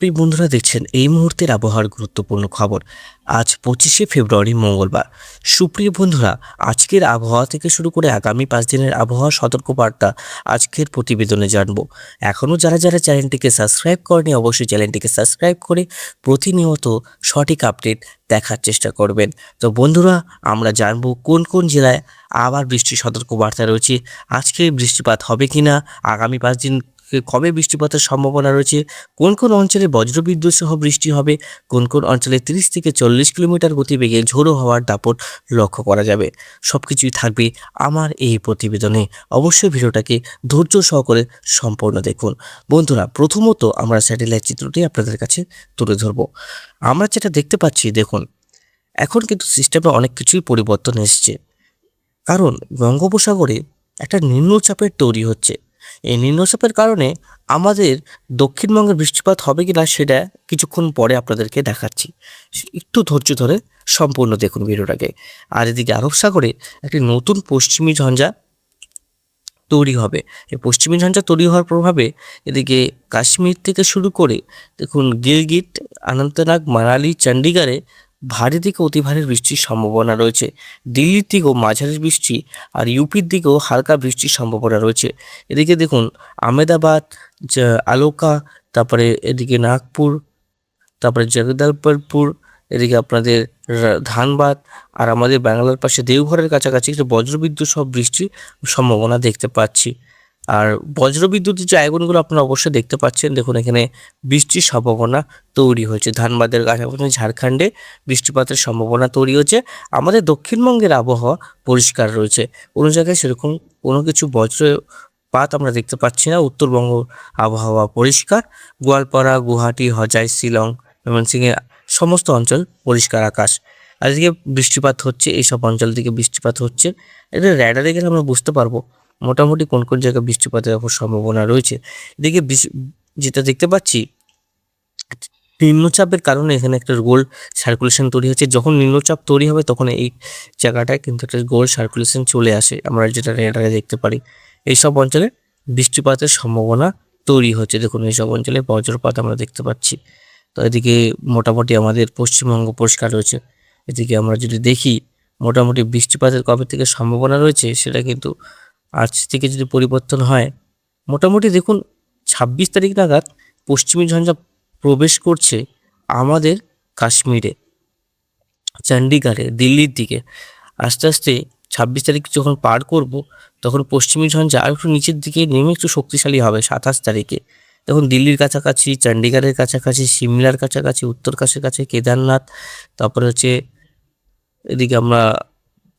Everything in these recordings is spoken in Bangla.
প্রিয় বন্ধুরা, দেখছেন এই মুহূর্তের আবহাওয়ার গুরুত্বপূর্ণ খবর। আজ পঁচিশে ফেব্রুয়ারি, মঙ্গলবার। সুপ্রিয় বন্ধুরা, আজকের আবহাওয়া থেকে শুরু করে আগামী পাঁচ দিনের আবহাওয়া সতর্কবার্তা আজকের প্রতিবেদনে জানব। এখনও যারা যারা চ্যানেলটিকে সাবস্ক্রাইব করেনি, অবশ্যই চ্যানেলটিকে সাবস্ক্রাইব করে প্রতিনিয়ত সঠিক আপডেট দেখার চেষ্টা করবেন। তো বন্ধুরা, আমরা জানব কোন কোন জেলায় আবার বৃষ্টির সতর্কবার্তা রয়েছে, আজকে বৃষ্টিপাত হবে কি না আগামী পাঁচ দিন কবে বৃষ্টিপাতের সম্ভাবনা রয়েছে? কোন কোন অঞ্চলে বজ্রবিদ্যুৎ সহ বৃষ্টি হবে? কোন কোন অঞ্চলে তিরিশ থেকে চল্লিশ কিলোমিটার গতিবেগে ঝোড়ো হওয়ার দাপট লক্ষ্য করা যাবে? সব কিছুই থাকবে আমার এই প্রতিবেদনে। অবশ্যই ভিডিওটাকে ধৈর্য সহকারে সম্পূর্ণ দেখুন। বন্ধুরা, প্রথমত আমরা স্যাটেলাইট চিত্রটি আপনাদের কাছে তুলে ধরবো। আমরা যেটা দেখতে পাচ্ছি, দেখুন, এখন কিন্তু সিস্টেমে অনেক কিছুই পরিবর্তন এসছে। কারণ বঙ্গোপসাগরে একটা নিম্নচাপের তৈরি হচ্ছে। এই নিম্নচাপের কারণে আমাদের দক্ষিণবঙ্গের বৃষ্টিপাত হবে কি না সেটা কিছুক্ষণ পরে আপনাদেরকে দেখাচ্ছি। একটু ধৈর্য ধরে সম্পূর্ণ দেখুন ভিডিওটাকে আর এদিকে আরব সাগরে একটি নতুন পশ্চিমী ঝঞ্ঝা তৈরি হবে। এই পশ্চিমী ঝঞ্ঝা তৈরি হওয়ার প্রভাবে এদিকে কাশ্মীর থেকে শুরু করে দেখুন গিলগিট, অনন্তনাগ, মানালি চণ্ডীগড়ে ভারী থেকে অতি ভারী বৃষ্টির সম্ভাবনা রয়েছে। দিল্লির দিকেও মাঝারি বৃষ্টি আর ইউপির দিকেও হালকা বৃষ্টির সম্ভাবনা রয়েছে। এদিকে দেখুন আমেদাবাদ জ- আলোকা, তারপরে এদিকে নাগপুর, তারপরে জগদলপুর এদিকে আপনাদের ধানবাদ আর আমাদের ব্যাঙ্গালোর পাশে দেওঘরের কাছাকাছি একটু বজ্রবিদ্যুৎ সব বৃষ্টির সম্ভাবনা দেখতে পাচ্ছি। আর বজ্রবিদ্যুতের যে আয়গুনগুলো আপনারা অবশ্যই দেখতে পাচ্ছেন, দেখুন এখানে বৃষ্টির সম্ভাবনা তৈরি হয়েছে। ধানবাদের কাছাকাছি ঝাড়খণ্ডে বৃষ্টিপাতের সম্ভাবনা তৈরি হয়েছে। আমাদের দক্ষিণবঙ্গের আবহাওয়া পরিষ্কার রয়েছে। কোনো জায়গায় সেরকম কোনো কিছু বজ্রপাত আমরা দেখতে পাচ্ছি না। উত্তরবঙ্গ আবহাওয়া পরিষ্কার। গোয়ালপাড়া, গুয়াহাটি, হজাই, শিলং ময়মনসিংহের সমস্ত অঞ্চল পরিষ্কার আকাশ। আজকে বৃষ্টিপাত হচ্ছে, এইসব অঞ্চল থেকে বৃষ্টিপাত হচ্ছে। এটা র্যাডারে গেলে আমরা বুঝতে পারব মোটামুটি কোন কোন জায়গায় বৃষ্টিপাতের ওপর সম্ভাবনা রয়েছে? এদিকে যেটা দেখতে পাচ্ছি, নিম্নচাপের কারণে এখানে একটা গোল সার্কুলেশন তৈরি হচ্ছে। যখন নিম্নচাপ তৈরি হবে তখন এই জায়গাটায় কিন্তু একটা গোল সার্কুলেশন চলে আসে। আমরা যেটা রেডারে দেখতে পারি, এইসব অঞ্চলে বৃষ্টিপাতের সম্ভাবনা তৈরি হচ্ছে। দেখুন, এইসব অঞ্চলে বজ্রপাত আমরা দেখতে পাচ্ছি। তো এদিকে মোটামুটি আমাদের পশ্চিমবঙ্গ পরিষ্কার রয়েছে। এদিকে আমরা যদি দেখি, মোটামুটি বৃষ্টিপাতের কবে থেকে সম্ভাবনা রয়েছে সেটা কিন্তু আজ থেকে যদি পরিবর্তন হয়, মোটামুটি দেখুন ছাব্বিশ তারিখ নাগাদ পশ্চিমী ঝঞ্ঝা প্রবেশ করছে আমাদের কাশ্মীরে চণ্ডীগড়ে দিল্লির দিকে। আস্তে আস্তে ছাব্বিশ তারিখ যখন পার করব, তখন পশ্চিমী ঝঞ্ঝা আর একটু নিচের দিকে নেমে একটু শক্তিশালী হবে সাতাশ তারিখে। তখন দিল্লির কাছাকাছি চণ্ডীগড়ের কাছাকাছি, সিমলার কাছাকাছি উত্তর কাছে কাছে কেদারনাথ, তারপরে হচ্ছে এদিকে আমরা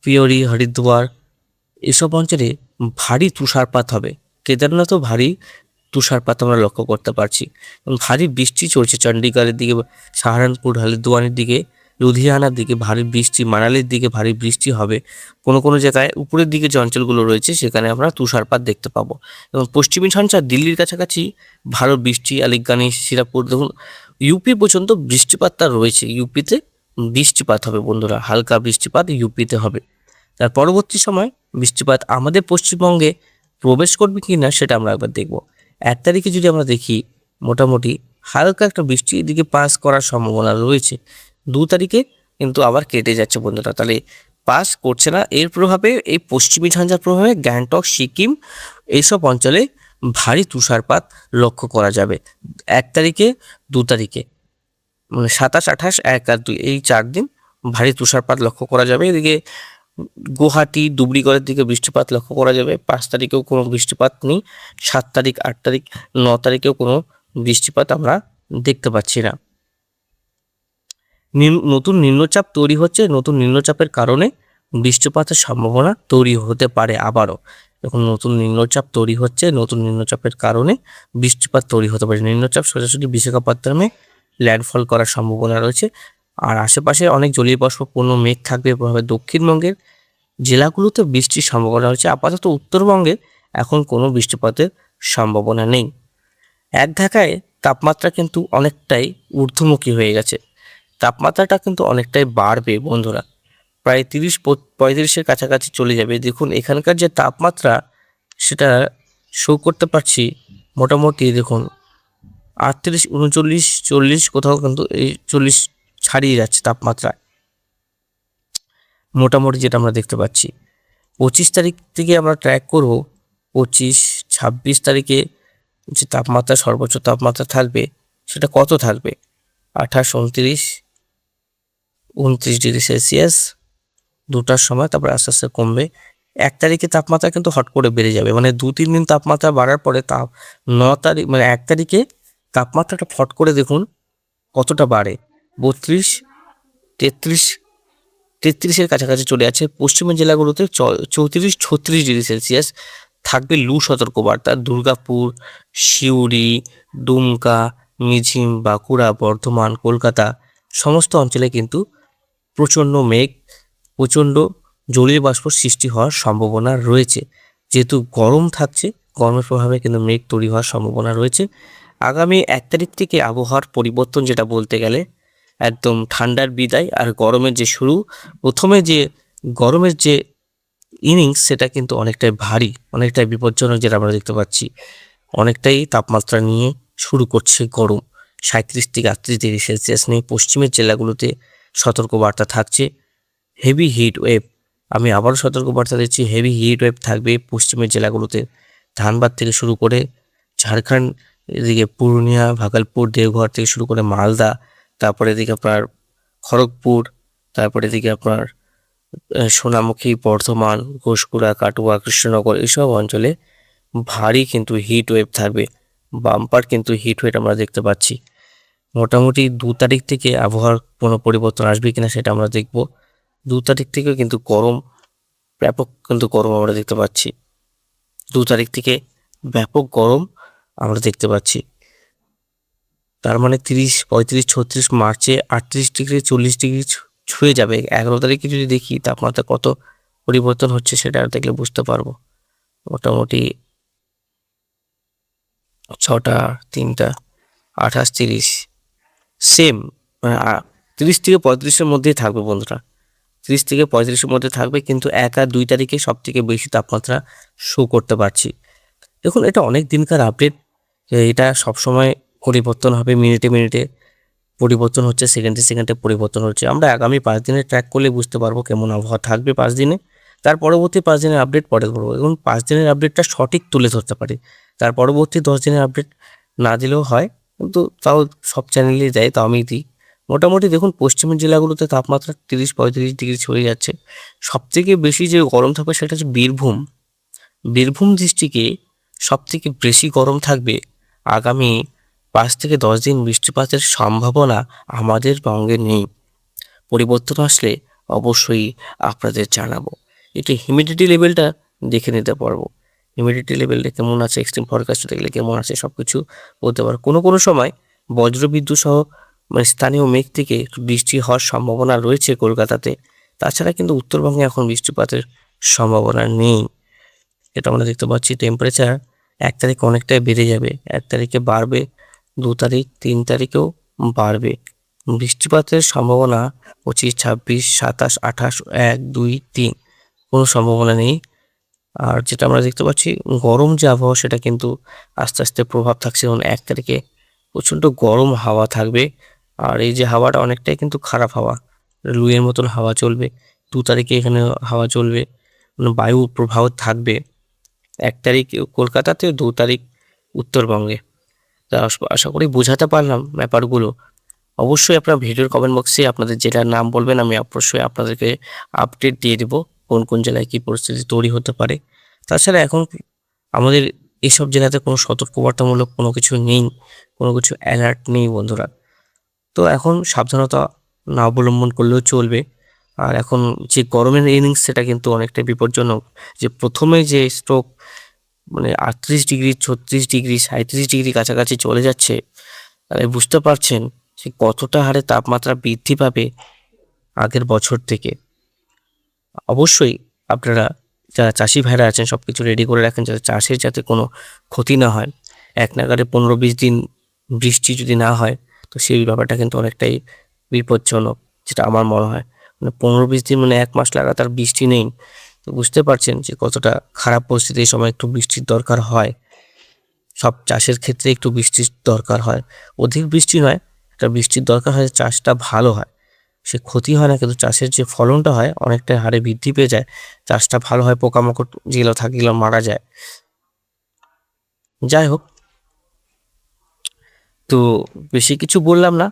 পিওরি, হরিদ্বার, এসব অঞ্চলে ভারী তুষারপাত হবে। কেদারনাথও ভারী তুষারপাত আমরা লক্ষ্য করতে পারছি। এবং ভারী বৃষ্টি চলছে চণ্ডীগড়ের দিকে, সাহারানপুর হরিদ্বারের দিকে, লুধিয়ানার দিকে ভারী বৃষ্টি, মানালির দিকে ভারী বৃষ্টি হবে। কোনো কোনো জায়গায় উপরের দিকে যে অঞ্চলগুলো রয়েছে, সেখানে আমরা তুষারপাত দেখতে পাবো। এবং পশ্চিমী সঞ্চার দিল্লির কাছাকাছি ভালো বৃষ্টি আলিগঞ্জ সিরাপুর দেখুন ইউপি পর্যন্ত বৃষ্টিপাতটা রয়েছে। ইউপিতে বৃষ্টিপাত হবে বন্ধুরা, হালকা বৃষ্টিপাত ইউপিতে হবে। তার পরবর্তী সময় বৃষ্টিপাত আমাদের পশ্চিমবঙ্গে প্রবেশ করবে কি না সেটা আমরা একবার দেখব। এক তারিখে যদি আমরা দেখি, মোটামুটি হালকা একটা বৃষ্টি এদিকে পাস করার সম্ভাবনা রয়েছে। দু তারিখে কিন্তু আবার কেটে যাচ্ছে বন্ধুরা। তাহলে পাস করছে না, এর প্রভাবে এই পশ্চিমী ঝঞ্ঝার প্রভাবে গ্যাংটক, সিকিম এইসব অঞ্চলে ভারী তুষারপাত লক্ষ্য করা যাবে। এক তারিখে, দু তারিখে। মানে সাতাশ, আঠাশ, এক আর দুই, এই চার দিন ভারী তুষারপাত লক্ষ্য করা যাবে। এদিকে গুয়াহাটি ডুবরিগড়ের দিকে বৃষ্টিপাত লক্ষ্য করা যাবে। পাঁচ তারিখেও কোনো বৃষ্টিপাত নেই। সাত তারিখ, আট তারিখ, ন তারিখেও কোনো বৃষ্টিপাত আমরা দেখতে পাচ্ছি না। নতুন নিম্নচাপ তৈরি হচ্ছে। নতুন নিম্নচাপের কারণে বৃষ্টিপাতের সম্ভাবনা তৈরি হতে পারে আবারও। এখন নতুন নিম্নচাপ তৈরি হচ্ছে। নতুন নিম্নচাপের কারণে বৃষ্টিপাত তৈরি হতে পারে। নিম্নচাপ সোজাসুজি বিশাখাপত্তনমে ল্যান্ডফল করার সম্ভাবনা রয়েছে। আর আশেপাশে অনেক জলীয় বাষ্পপূর্ণ মেঘ থাকবে প্রভাবে দক্ষিণবঙ্গের জেলাগুলোতে বৃষ্টির সম্ভাবনা রয়েছে। আপাতত উত্তরবঙ্গে এখন কোনো বৃষ্টিপাতের সম্ভাবনা নেই। এক ঢাকায় তাপমাত্রা কিন্তু অনেকটাই ঊর্ধ্বমুখী হয়ে গেছে। তাপমাত্রাটা কিন্তু অনেকটাই বাড়বে বন্ধুরা। প্রায় তিরিশ পঁয়ত্রিশের কাছাকাছি চলে যাবে। দেখুন, এখানকার যে তাপমাত্রা, সেটা শো করতে পারছি মোটামুটি, দেখুন, আটত্রিশ, উনচল্লিশ, চল্লিশ কোথাও কিন্তু এই চল্লিশ ছাড়িয়ে যাচ্ছে তাপমাত্রা মোটামুটি যেটা আমরা দেখতে পাচ্ছি। পঁচিশ তারিখ থেকে আমরা ট্র্যাক করব, পঁচিশ, ছাব্বিশ তারিখে যে তাপমাত্রা, সর্বোচ্চ তাপমাত্রা থাকবে, সেটা কত থাকবে? আঠাশ, উনত্রিশ উনত্রিশ ডিগ্রি সেলসিয়াস, দুটার সময় তারপর আস্তে আস্তে কমবে। এক তারিখে তাপমাত্রা কিন্তু হট করে বেড়ে যাবে। মানে দু, তিন দিন তাপমাত্রা বাড়ার পরে তাপ ন তারিখ মানে এক তারিখে তাপমাত্রাটা ফট করে দেখুন কতটা বাড়ে। বত্রিশ, তেত্রিশ, তেত্রিশের কাছাকাছি চলে আছে পশ্চিমের জেলাগুলোতে চৌত্রিশ, ছত্রিশ ডিগ্রি সেলসিয়াস থাকবে লু সতর্কবার্তা। দুর্গাপুর, সিউড়ি, দুমকা মিঝিম বাঁকুড়া, বর্ধমান, কলকাতা সমস্ত অঞ্চলে কিন্তু প্রচণ্ড মেঘ, প্রচণ্ড জলীয় বাষ্প সৃষ্টি হওয়ার সম্ভাবনা রয়েছে। যেহেতু গরম থাকছে, গরমের প্রভাবে কিন্তু মেঘ তৈরি হওয়ার সম্ভাবনা রয়েছে। আগামী এক তারিখ থেকে আবহাওয়ার পরিবর্তন যেটা বলতে গেলে একদম ঠান্ডার বিদায় আর গরমের যে শুরু, প্রথমে যে গরমের যে ইনিংস সেটা কিন্তু অনেকটাই ভারী, অনেকটাই বিপজ্জনক যেটা আমরা দেখতে পাচ্ছি। অনেকটাই তাপমাত্রা নিয়ে শুরু করছে গরম। সাঁত্রিশ থেকে আটত্রিশ ডিগ্রি সেলসিয়াস নিয়ে পশ্চিমের জেলাগুলোতে সতর্কবার্তা থাকছে। হেভি হিট ওয়েভ আমি আবারও সতর্কবার্তা দিচ্ছি হেভি হিট ওয়েভ থাকবে পশ্চিমের জেলাগুলোতে। ধানবাদ থেকে শুরু করে ঝাড়খণ্ড এদিকে পুরুলিয়া, ভাগলপুর, দেওঘর থেকে শুরু করে মালদা তারপরে এদিকে আপনার খড়গপুর, তারপরে এদিকে আপনার সোনামুখী, বর্ধমান, ঘোষকুড়া, কাটুয়া, কৃষ্ণনগর এসব অঞ্চলে ভারী কিন্তু হিট ওয়েভ থাকবে। বাম্পার কিন্তু হিট ওয়েভ আমরা দেখতে পাচ্ছি। মোটামুটি দু তারিখ থেকে আবহাওয়ার কোনো পরিবর্তন আসবে কিনা সেটা আমরা দেখব। দু তারিখ থেকেও কিন্তু গরম, ব্যাপক কিন্তু গরম আমরা দেখতে পাচ্ছি। দু তারিখ থেকে ব্যাপক গরম আমরা দেখতে পাচ্ছি। তার মানে তিরিশ, পঁয়ত্রিশ, ছত্রিশ মার্চে আটত্রিশ ডিগ্রি, চল্লিশ ডিগ্রি ছুঁয়ে যাবে। এগারো তারিখে যদি দেখি তাপমাত্রা কত পরিবর্তন হচ্ছে সেটা দেখলে বুঝতে পারব। মোটামুটি ছটা, তিনটা, আঠাশ, তিরিশ। সেম তিরিশ থেকে পঁয়ত্রিশের মধ্যেই থাকবে বন্ধুরা। তিরিশ থেকে পঁয়ত্রিশের মধ্যে থাকবে কিন্তু এক আর দুই তারিখে সব থেকে বেশি তাপমাত্রা শো করতে পারছি। দেখুন, এটা অনেক দিনকার আপডেট এটা সবসময় পরিবর্তন হবে মিনিটে মিনিটে, পরিবর্তন হচ্ছে সেকেন্ডে সেকেন্ডে পরিবর্তন হচ্ছে। আমরা আগামী পাঁচ দিনের ট্র্যাক করলে বুঝতে পারব কেমন আবহাওয়া থাকবে পাঁচ দিনে। তার পরবর্তী পাঁচ দিনের আপডেট পরে করব এবং পাঁচ দিনের আপডেটটা সঠিক তুলে ধরতে পারি। তার পরবর্তী দশ দিনের আপডেট না দিলেও হয়, কিন্তু তাও সব চ্যানেলেই দেয়, তাও আমি দিই। মোটামুটি দেখুন, পশ্চিমের জেলাগুলোতে তাপমাত্রা তিরিশ পঁয়ত্রিশ ডিগ্রি ছড়িয়ে যাচ্ছে। সবথেকে বেশি যে গরম থাকবে সেটা হচ্ছে বীরভূম। বীরভূম ডিস্ট্রিক্টে সবথেকে বেশি গরম থাকবে আগামী পাঁচ থেকে দশ দিন বৃষ্টিপাতের সম্ভাবনা আমাদের বঙ্গে নেই। পরিবর্তন আসলে অবশ্যই আপনাদের জানাব। এটি হিউমিডিটি লেভেলটা দেখে নিতে পারব। হিউমিডিটি লেভেলটা কেমন আছে এক্সট্রিম ফরকাস্ট দেখলে কেমন আছে সব কিছু বলতে পারব। কোনো কোনো সময় বজ্রবিদ্যুৎ সহ মানে স্থানীয় মেঘ থেকে বৃষ্টি হওয়ার সম্ভাবনা রয়েছে কলকাতাতে। তাছাড়া কিন্তু উত্তরবঙ্গে এখন বৃষ্টিপাতের সম্ভাবনা নেই। এটা আমরা দেখতে পাচ্ছি টেম্পারেচার এক তারিখ অনেকটাই বেড়ে যাবে, এক তারিখে বাড়বে দু তারিখ, তিন তারিখেও বাড়বে। বৃষ্টিপাতের সম্ভাবনা পঁচিশ, ছাব্বিশ, সাতাশ, আঠাশ, এক, দুই, তিন, কোনো সম্ভাবনা নেই। আর যেটা আমরা দেখতে পাচ্ছি, গরম যে আবহাওয়া, সেটা কিন্তু আস্তে আস্তে প্রভাব থাকছে যেমন এক তারিখে প্রচণ্ড গরম হাওয়া থাকবে। আর এই যে হাওয়াটা, অনেকটাই কিন্তু খারাপ হাওয়া, লুয়ের মতন হাওয়া চলবে। দু তারিখে এখানে হাওয়া চলবে বায়ু প্রভাব থাকবে। এক তারিখ কলকাতাতে, দু তারিখ উত্তরবঙ্গে। তা আশা করি বোঝাতে পারলাম ব্যাপারগুলো। অবশ্যই আপনার ভিডিওর কমেন্ট বক্সে আপনাদের জেলার নাম বলবেন, আমি অবশ্যই আপনাদেরকে আপডেট দিয়ে দেবো কোন কোন জেলায় কী পরিস্থিতি তৈরি হতে পারে। তাছাড়া এখন আমাদের এইসব জেলাতে কোনো সতর্কবার্তামূলক কোনো কিছু নেই, কোনো কিছু অ্যালার্ট নেই বন্ধুরা। তো এখন সাবধানতা না অবলম্বন করলেও চলবে। আর এখন যে গরমের ইনিংস সেটা কিন্তু অনেকটা বিপজ্জনক। যে প্রথমে যে স্ট্রোক মানে আটত্রিশ ডিগ্রি, ছত্রিশ ডিগ্রি সাঁত্রিশ ডিগ্রি কাছাকাছি চলে যাচ্ছে, তাহলে বুঝতে পারছেন সে কতটা হারে তাপমাত্রা বৃদ্ধি পাবে আগের বছর থেকে। অবশ্যই আপনারা যারা চাষি ভাইরা আছেন সব কিছু রেডি করে রাখেন যাতে চাষের যাতে কোনো ক্ষতি না হয়। এক নাগারে পনেরো বিশ দিন বৃষ্টি যদি না হয়, তো সেই ব্যাপারটা কিন্তু অনেকটাই বিপজ্জনক, যেটা আমার মনে হয়। মানে পনেরো বিশ দিন মানে এক মাস লাগাতার বৃষ্টি নেই। বুঝতে পারছেন যে কতটা খারাপ পরিস্থিতি এই সময় একটু বৃষ্টির দরকার হয়। সব চাষের ক্ষেত্রে একটু বৃষ্টির দরকার হয়। অধিক বৃষ্টি নয়, একটা বৃষ্টির দরকার হয় চাষটা ভালো হয়। সে ক্ষতি হয় না, কিন্তু চাষের যে ফলনটা হয় অনেকটা হারে বৃদ্ধি পেয়ে যায়। চাষটা ভালো হয়, পোকামাকড় যেগুলো থাকে এগুলো মারা যায়। যাই হোক, তো বেশি কিছু বললাম না।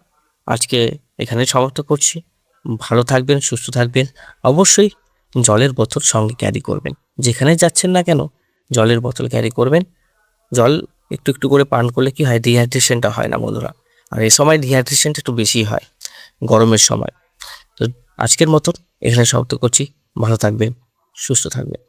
আজকে এখানে সমাপ্ত করছি। ভালো থাকবেন, সুস্থ থাকবেন। অবশ্যই জলের বোতল সঙ্গে ক্যারি করবেন। যেখানে যাচ্ছেন না কেন, জলের বোতল ক্যারি করবেন। জল একটু একটু করে পান করলে কি হয় ডিহাইড্রেশনটা হয় না বন্ধুরা। আর এই সময় ডিহাইড্রেশনটা একটু বেশি হয়, গরমের সময়। তো আজকের মতন এখানে সমাপ্ত করছি। ভালো থাকবেন, সুস্থ থাকবেন।